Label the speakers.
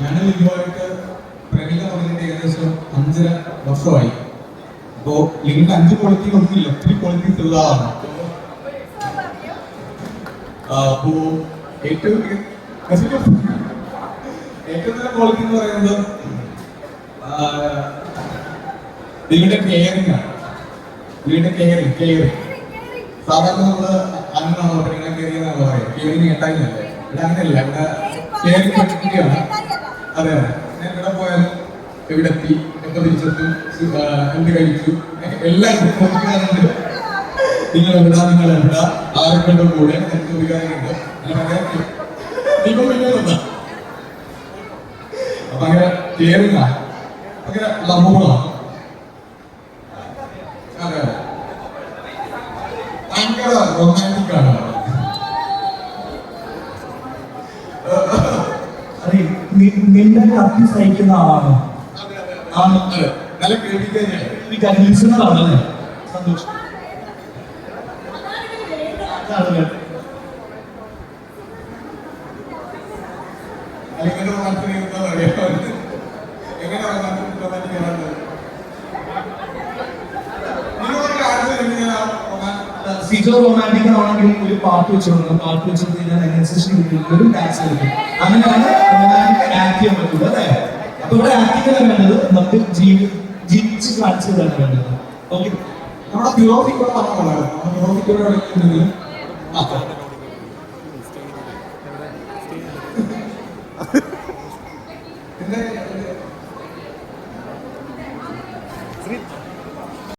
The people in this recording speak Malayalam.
Speaker 1: ഞാൻ ലിംഗമായിട്ട് പ്രേമിക്കാൻ തുടങ്ങിയിട്ട് ഏകദേശം അഞ്ചര വർഷമായി. അപ്പോ ലിംഗിന്റെ അഞ്ച് ക്വാളിറ്റി ഒന്നുമില്ല ഒത്തിരി ക്വാളിറ്റി ആ, അപ്പോ ഏറ്റവും ഏറ്റവും നല്ല ക്വാളിറ്റി എന്ന് പറയുന്നത് നിങ്ങളുടെ കെയറിംഗ് ആണ്. നിങ്ങളുടെ കെയറിംഗ് കെയറിംഗ് സാധാരണ നമ്മൾ അങ്ങനെ പറയുന്നത് കെയറിംഗ് എന്നാണ് പറയുക കെയറിംഗ് ഏട്ടായിന്നല്ലേ ഇവിടെ ഇവിടെ പഠിപ്പിക്കുകയാണ്. അതെ ഞാൻ ഇവിടെ പോയാൽ എവിടെ എത്തി? എപ്പോ തിരിച്ചെത്തും? എന്ത് കഴിച്ചു? എല്ലാം നിങ്ങൾ എവിടാ നിങ്ങൾ എവിടാ ആരൊക്കെ കൂടെ? എനിക്ക് ഒരു കാര്യമുണ്ട്. ഭയങ്കര റൊമാന്റിക് ആണ്
Speaker 2: അതെ നി- നിന്റെ കത്തി സഹിക്കുന്ന ആളാണോ ആണല്ലേ സന്തോഷം.
Speaker 1: പറയാ എങ്ങനെ
Speaker 2: ഫിജോ റൊമാന്റിക് ആണെങ്കിൽ ഒരു പാട്ട് വെച്ചോളൂ പാട്ട് വെച്ചത് കഴിഞ്ഞാൽ അതിനനുസരിച്ച് ഒരു ഡാൻസ് കളിക്കും. അങ്ങനെയാണ് റൊമാന്റിക് ആക്ട് ചെയ്യാൻ പറ്റുന്നത് അപ്പൊ ഇവിടെ ആക്ടിങ് അല്ല വേണ്ടത് നമുക്ക് ജീവി ജീവിച്ച് കാണിച്ചു തരാൻ വേണ്ടത്. ഓക്കെ
Speaker 1: നമ്മുടെ ബ്യൂറോഫിക്കോട് പറഞ്ഞതാണ് ബ്യൂറോഫിക്കോട് പിന്നെ